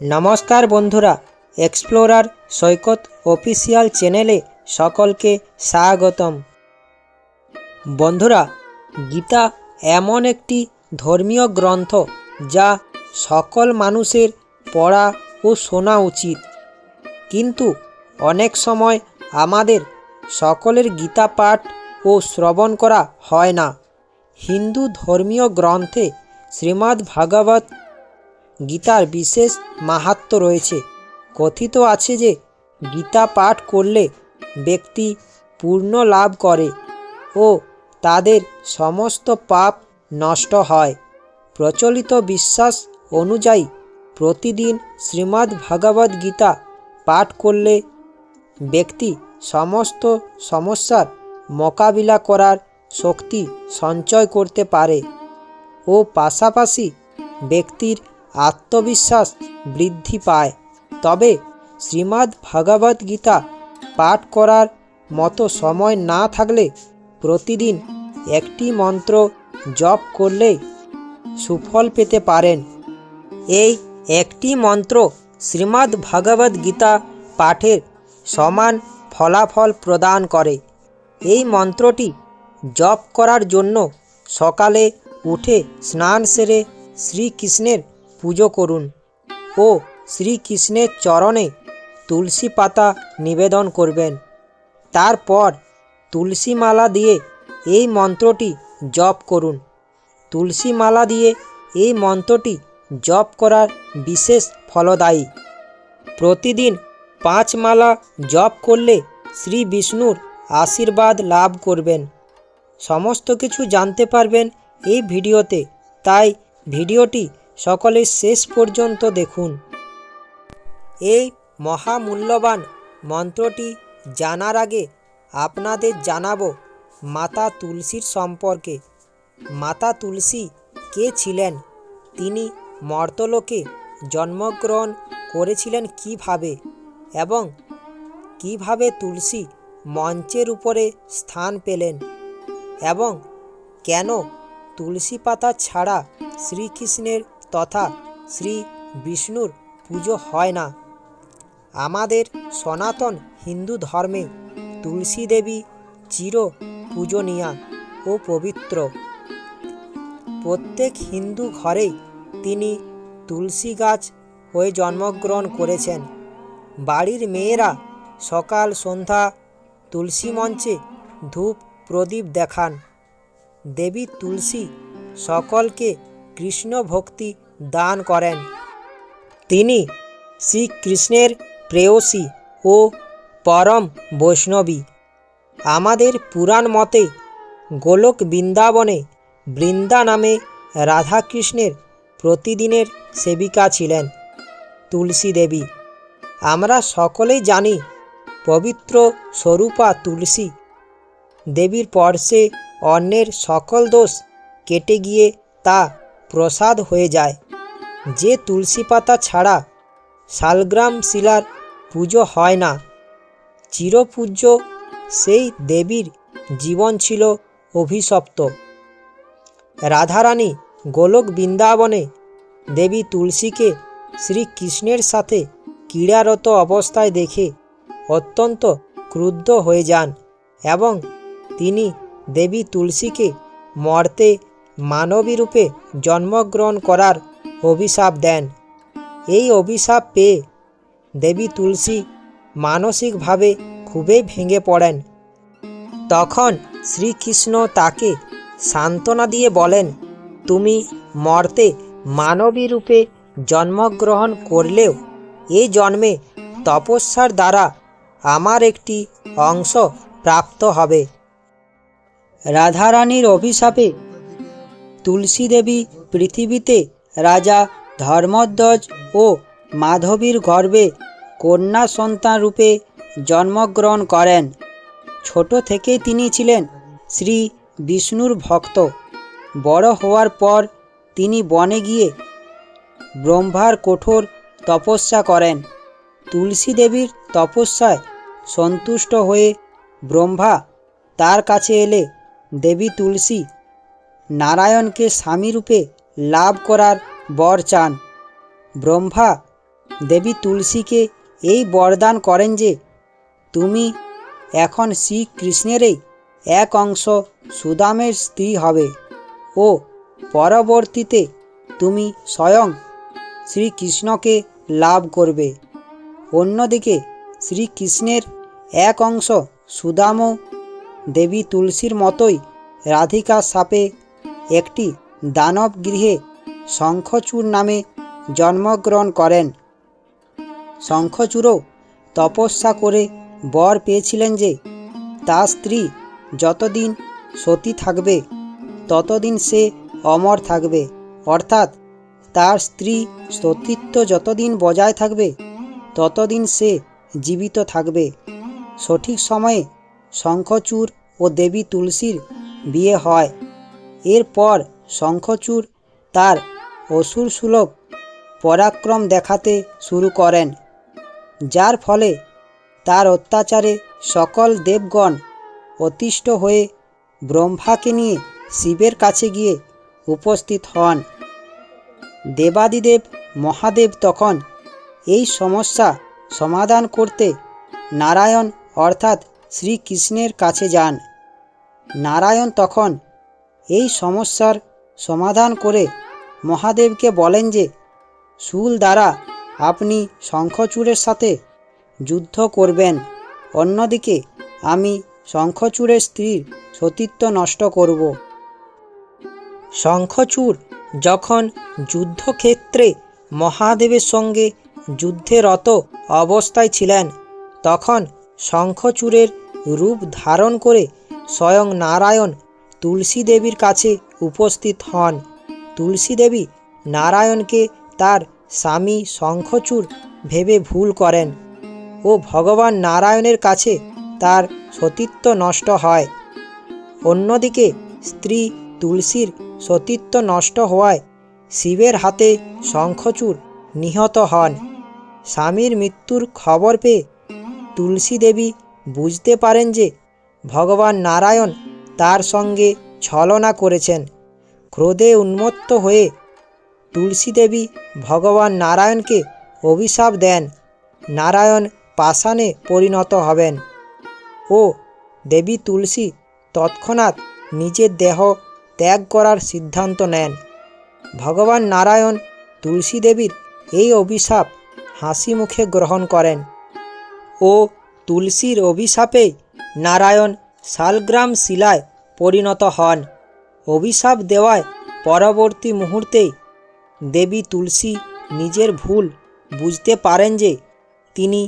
নমস্কার বন্ধুরা এক্সপ্লোরার সৈকত অফিসিয়াল চ্যানেলে সকলকে স্বাগতম। বন্ধুরা, গীতা এমন একটি ধর্মীয় গ্রন্থ যা সকল মানুষের পড়া ও শোনা উচিত। কিন্তু অনেক সময় আমাদের সকলের গীতা পাঠ ও শ্রবণ করা হয় না। হিন্দু ধর্মীয় গ্রন্থে শ্রীমদ্ ভাগবত গীতার বিশেষ মাহাত্ম রয়েছে। কথিত আছে যে, গীতা পাঠ করলে ব্যক্তি পূর্ণ লাভ করে ও তাদের সমস্ত পাপ নষ্ট হয়। প্রচলিত বিশ্বাস অনুযায়ী প্রতিদিন শ্রীমদ্ ভগবদ্ গীতা পাঠ করলে ব্যক্তি সমস্ত সমস্যার মোকাবিলা করার শক্তি সঞ্চয় করতে পারে ও পাশাপাশি ব্যক্তির আত্মবিশ্বাস বৃদ্ধি পায়। তবে শ্রীমদ্ ভগবদ্ গীতা পাঠ করার মতো সময় না থাকলে প্রতিদিন একটি মন্ত্র জপ করলে সুফল পেতে পারেন। এই একটি মন্ত্র শ্রীমদ্ ভগবদ্ গীতা পাঠের সমান ফলাফল প্রদান করে। এই মন্ত্রটি জপ করার জন্য সকালে উঠে স্নান সেরে শ্রীকৃষ্ণের পুজো করুন। ও শ্রীকৃষ্ণের চরণে তুলসী পাতা নিবেদন করবেন। তারপর তুলসী মালা দিয়ে এই মন্ত্রটি জপ করুন। তুলসী মালা দিয়ে এই মন্ত্রটি জপ করার বিশেষ ফলদায়ী। প্রতিদিন পাঁচ মালা জপ করলে শ্রী বিষ্ণুর আশীর্বাদ লাভ করবেন। সমস্ত কিছু জানতে পারবেন এই ভিডিওতে। তাই ভিডিওটি সকলে শেষ পর্যন্ত দেখুন। এই মহামূল্যবান মন্ত্রটি জানার আগে আপনাদের জানাব মাতা তুলসীর সম্পর্কে। মাতা তুলসী কে ছিলেন? তিনি মর্তলোকে জন্মগ্রহণ করেছিলেন কীভাবে? এবং কীভাবে তুলসী মঞ্চের উপরে স্থান পেলেন? এবং কেন তুলসী পাতা ছাড়া শ্রীকৃষ্ণের তথা শ্রী বিষ্ণুর পুজো হয় না। আমাদের সনাতন হিন্দু ধর্মে তুলসী দেবী চির পূজনীয়া ও পবিত্র। প্রত্যেক হিন্দু ঘরেই তিনি তুলসী গাছ হয়ে জন্মগ্রহণ করেছেন। বাড়ির মেয়েরা সকাল, সন্ধ্যা তুলসী মঞ্চে ধূপ প্রদীপ দেখান। দেবী তুলসী সকলকে কৃষ্ণ ভক্তি দান করেন। তিনি শ্রীকৃষ্ণের প্রেয়সী ও পরম বৈষ্ণবী। আমাদের পুরাণ মতে গোলক বৃন্দাবনে বৃন্দা নামে রাধাকৃষ্ণের প্রতিদিনের সেবিকা ছিলেন তুলসী দেবী। আমরা সকলেই জানি পবিত্র স্বরূপা তুলসী। দেবীর পর্শে অন্যের সকল দোষ কেটে গিয়ে তা প্রসাদ হয়ে যায়। যে তুলসী পাতা ছাড়া শালগ্রাম শিলার পুজো হয় না। চিরপূজ্য সেই দেবীর জীবন ছিল অভিশপ্ত। রাধারানী গোলক বৃন্দাবনে দেবী তুলসীকে শ্রীকৃষ্ণের সাথে ক্রীড়ারত অবস্থায় দেখে অত্যন্ত ক্রুদ্ধ হয়ে যান এবং তিনি দেবী তুলসীকে মর্তে মানবী রূপে জন্মগ্রহণ করার অভিশাপ দেন। এই অভিশাপ পেয়ে দেবী তুলসী মানসিকভাবে খুবই ভেঙে পড়েন। তখন শ্রীকৃষ্ণ তাকে সান্ত্বনা দিয়ে বলেন, তুমি মর্তে মানবী রূপে জন্মগ্রহণ করলেও এই জন্মে তপস্যার দ্বারা আমার একটি অংশ প্রাপ্ত হবে। রাধারানীর অভিশাপে তুলসী দেবী পৃথিবীতে রাজা ধর্মধ্বজ ও মাধবীর গর্ভে কন্যা সন্তান রূপে জন্মগ্রহণ করেন। ছোট থেকেই তিনি ছিলেন শ্রী বিষ্ণুর ভক্ত। বড় হওয়ার পর তিনি বনে গিয়ে ব্রহ্মার কঠোর তপস্যা করেন। তুলসী দেবীর তপস্যায় সন্তুষ্ট হয়ে ব্রহ্মা তার কাছে এলে দেবী তুলসী নারায়ণকে স্বামীরূপে লাভ করার বর চান। ব্রহ্মা, দেবী তুলসীকে এই বরদান করেন যে, তুমি এখন শ্রীকৃষ্ণেরই এক অংশ সুদামের স্ত্রী হবে ও পরবর্তীতে তুমি স্বয়ং শ্রীকৃষ্ণকে লাভ করবে। অন্যদিকে শ্রীকৃষ্ণের এক অংশ সুদামও দেবী তুলসীর মতোই রাধিকা সাপে একটি দানব গৃহে শঙ্খচূড় নামে জন্মগ্রহণ করেন। শঙ্খচূড়ও তপস্যা করে বর পেয়েছিলেন যে, তার স্ত্রী যতদিন সতী থাকবে, ততদিন সে অমর থাকবে। অর্থাৎ তার স্ত্রী সতীত্ব যতদিন বজায় থাকবে, ততদিন সে জীবিত থাকবে। সঠিক সময়ে শঙ্খচূড় ও দেবী তুলসীর বিয়ে হয়। এরপর শঙ্খচূড় তার অসুর সুলভ পরাক্রম দেখাতে শুরু করেন, যার ফলে তার অত্যাচারে সকল দেবগণ অতিষ্ঠ হয়ে ব্রহ্মাকে নিয়ে শিবের কাছে গিয়ে উপস্থিত হন। দেবাদিদেব মহাদেব তখন এই সমস্যা সমাধান করতে নারায়ণ অর্থাৎ শ্রীকৃষ্ণের কাছে যান। নারায়ণ তখন এই সমস্যার সমাধান করে মহাদেবকে বলেন যে শুল দ্বারা আপনি শঙ্খচূড়ের সাথে যুদ্ধ করবেন। অন্যদিকে আমি শঙ্খচূড়ের স্ত্রীর সতীত্ব নষ্ট করব। শঙ্খচূড় যখন যুদ্ধক্ষেত্রে মহাদেবের সঙ্গে যুদ্ধে রত অবস্থায় ছিলেন, তখন শঙ্খচূড়ের রূপ ধারণ করে স্বয়ং নারায়ণ তুলসী দেবীর কাছে উপস্থিত হন। তুলসী দেবী নারায়ণকে তার স্বামী শঙ্খচূড় ভেবে ভুল করেন ও ভগবান নারায়ণের কাছে তার সতীত্ব নষ্ট হয়। অন্যদিকে স্ত্রী তুলসীর সতীত্ব নষ্ট হওয়ায় শিবের হাতে শঙ্খচূড় নিহত হন। স্বামীর মৃত্যুর খবর পেয়ে তুলসী দেবী বুঝতে পারেন যে ভগবান নারায়ণ তার সঙ্গে ছলনা করেছেন। ক্রোধে উন্মত্ত হয়ে তুলসী দেবী ভগবান নারায়ণকে অভিশাপ দেন। নারায়ণ পাষাণে পরিণত হবেন ও দেবী তুলসী তৎক্ষণাৎ নিজের দেহ ত্যাগ করার সিদ্ধান্ত নেন। ভগবান নারায়ণ তুলসী দেবীর এই অভিশাপ হাসি মুখে গ্রহণ করেন ও তুলসীর অভিশাপে নারায়ণ শালগ্রাম শিলায় পরিণত হন। অভিশাপ দেওয়ায় পরবর্তী মুহূর্তেই দেবী তুলসী নিজের ভুল বুঝতে পারেন যে তিনি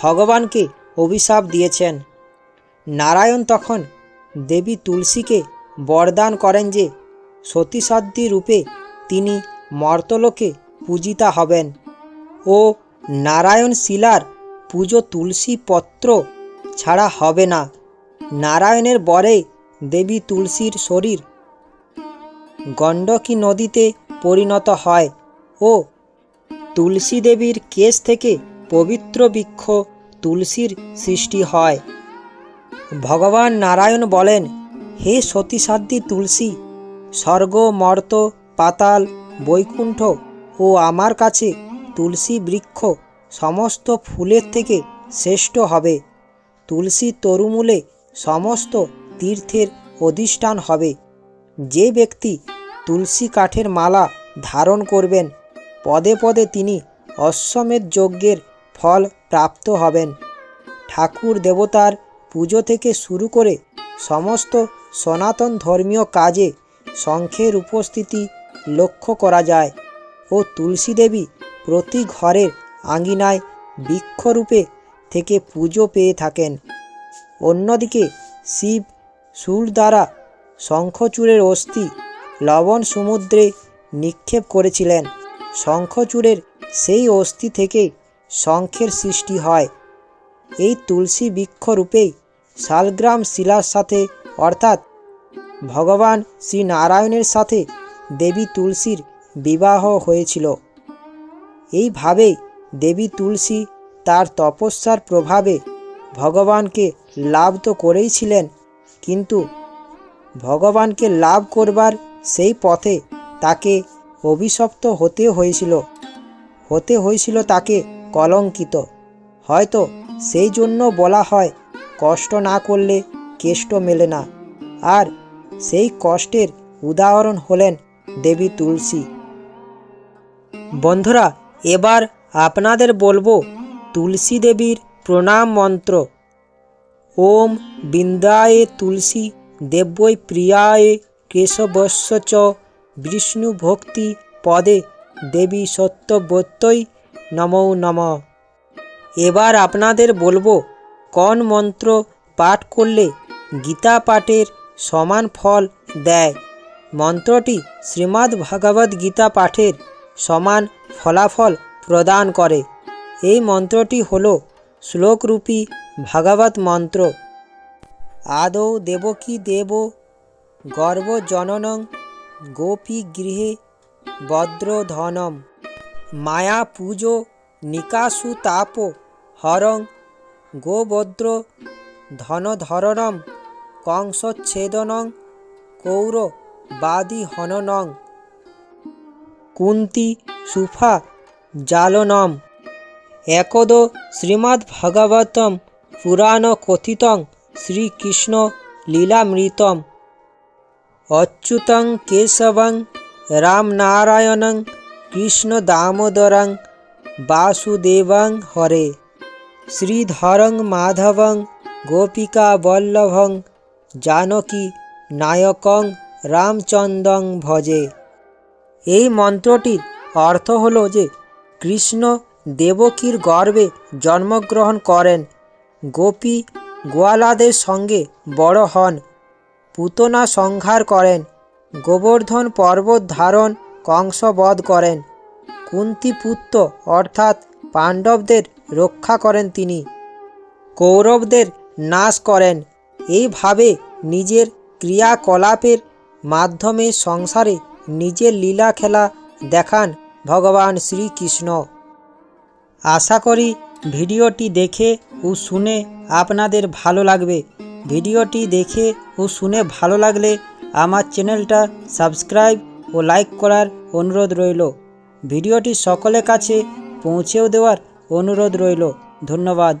ভগবানকে অভিশাপ দিয়েছেন। নারায়ণ তখন দেবী তুলসীকে বরদান করেন যে সতীসাধ্যী রূপে তিনি মর্তলোকে পূজিতা হবেন ও নারায়ণ শিলার পুজো তুলসী পত্র ছাড়া হবে না। নারায়ণের বরে দেবী তুলসীর শরীর। গণ্ডকী নদীতে পরিণত হয় ও তুলসী দেবীর কেশ থেকে পবিত্র বৃক্ষ তুলসীর সৃষ্টি হয়। ভগবান নারায়ণ বলেন, হে সতীসাধ্যী তুলসী, স্বর্গ, মর্ত, পাতাল, বৈকুণ্ঠ ও আমার কাছে তুলসী বৃক্ষ সমস্ত ফুলের থেকে শ্রেষ্ঠ হবে। তুলসী তরুমূলে সমস্ত তীর্থের অধিষ্ঠান হবে। যে ব্যক্তি তুলসী কাঠের মালা ধারণ করবেন, পদে পদে তিনি অশ্বমেধ যজ্ঞের ফল প্রাপ্ত হবেন। ঠাকুর দেবতার পুজো থেকে শুরু করে সমস্ত সনাতন ধর্মীয় কাজে শঙ্খের উপস্থিতি লক্ষ্য করা যায় ও তুলসী দেবী প্রতি ঘরের আঙ্গিনায় বৃক্ষরূপে থেকে পুজো পেয়ে থাকেন। অন্যদিকে শিব সুর দ্বারা শঙ্খচূড়ের অস্থি লবণ সমুদ্রে নিক্ষেপ করেছিলেন। শঙ্খচূড়ের সেই অস্থি থেকে শঙ্খের সৃষ্টি হয়। এই তুলসী বৃক্ষরূপেই শালগ্রাম শিলার সাথে অর্থাৎ ভগবান শ্রী নারায়ণের সাথে দেবী তুলসীর বিবাহ হয়েছিল। এইভাবেই দেবী তুলসী তার তপস্যার প্রভাবে ভগবানকে লাভ তো করেইছিলেন কিন্তু ভগবানকে লাভ করবার সেই পথে তাকে অভিশপ্ত হতে হয়েছিল। হতে হয়েছিল তাকে কলঙ্কিত। হয়তো সেই জন্য বলা হয়, কষ্ট না করলে কেষ্ট মেলে না। আর সেই কষ্টের উদাহরণ হলেন দেবী তুলসী। বন্ধুরা, এবার আপনাদের বলব, তুলসী দেবীর প্রণাম মন্ত্র ওম বিন্দায়ে তুলসী দেব্যই প্রিয়ায়ে কেশবস্য বিষ্ণু ভক্তি পদে দেবী সত্যবত্যই নমো নম। এবার আপনাদের বলব, কোন মন্ত্র পাঠ করলে গীতা পাঠের সমান ফল দেয়? মন্ত্রটি শ্রীমদ্ ভগবদ্ গীতা পাঠের সমান ফলাফল প্রদান করে। এই মন্ত্রটি হল শ্লোকরূপী ভাগবত মন্ত্র। আদৌ দেবকী দেব? গর্ভজননং গোপী গৃহে বদ্রধনম। মায়া পুজো নিকাশু তাপ হরং গোবদ্র ধনধরণম। কংসচ্ছেদনং কৌর বাদি হননং। কুন্তি সুফা জালনম। একদ শ্রীমদ্ভগবতম পুরাণ কথিতং শ্রীকৃষ্ণ লীলামৃতম। অচ্যুতং কেশবং রামনারায়ণং কৃষ্ণ দামোদরং বাসুদেবং হরে। শ্রীধরং মাধবং গোপিকা বল্লভং জানকী নায়কং রামচন্দং ভজে। এই মন্ত্রটির অর্থ হল যে কৃষ্ণ দেবকীর গর্ভে জন্মগ্রহণ করেন। গোপী গোয়ালাদের সঙ্গে বড় হন। পুতনা সংহার করেন। গোবর্ধন পর্বত ধারণ কংসবধ করেন। কুন্তিপুত্র অর্থাৎ পাণ্ডবদের রক্ষা করেন তিনি। কৌরবদের নাশ করেন। এইভাবে নিজের ক্রিয়াকলাপের মাধ্যমে সংসারে নিজের লীলা খেলা দেখান ভগবান শ্রীকৃষ্ণ। আশা করি ভিডিওটি দেখে ও শুনে আপনাদের ভালো লাগবে। ভিডিওটি দেখে ও শুনে ভালো লাগলে আমার চ্যানেলটা সাবস্ক্রাইব ও লাইক করার অনুরোধ রইল। ভিডিওটি সকলের কাছে পৌঁছেও দেওয়ার অনুরোধ রইল। ধন্যবাদ।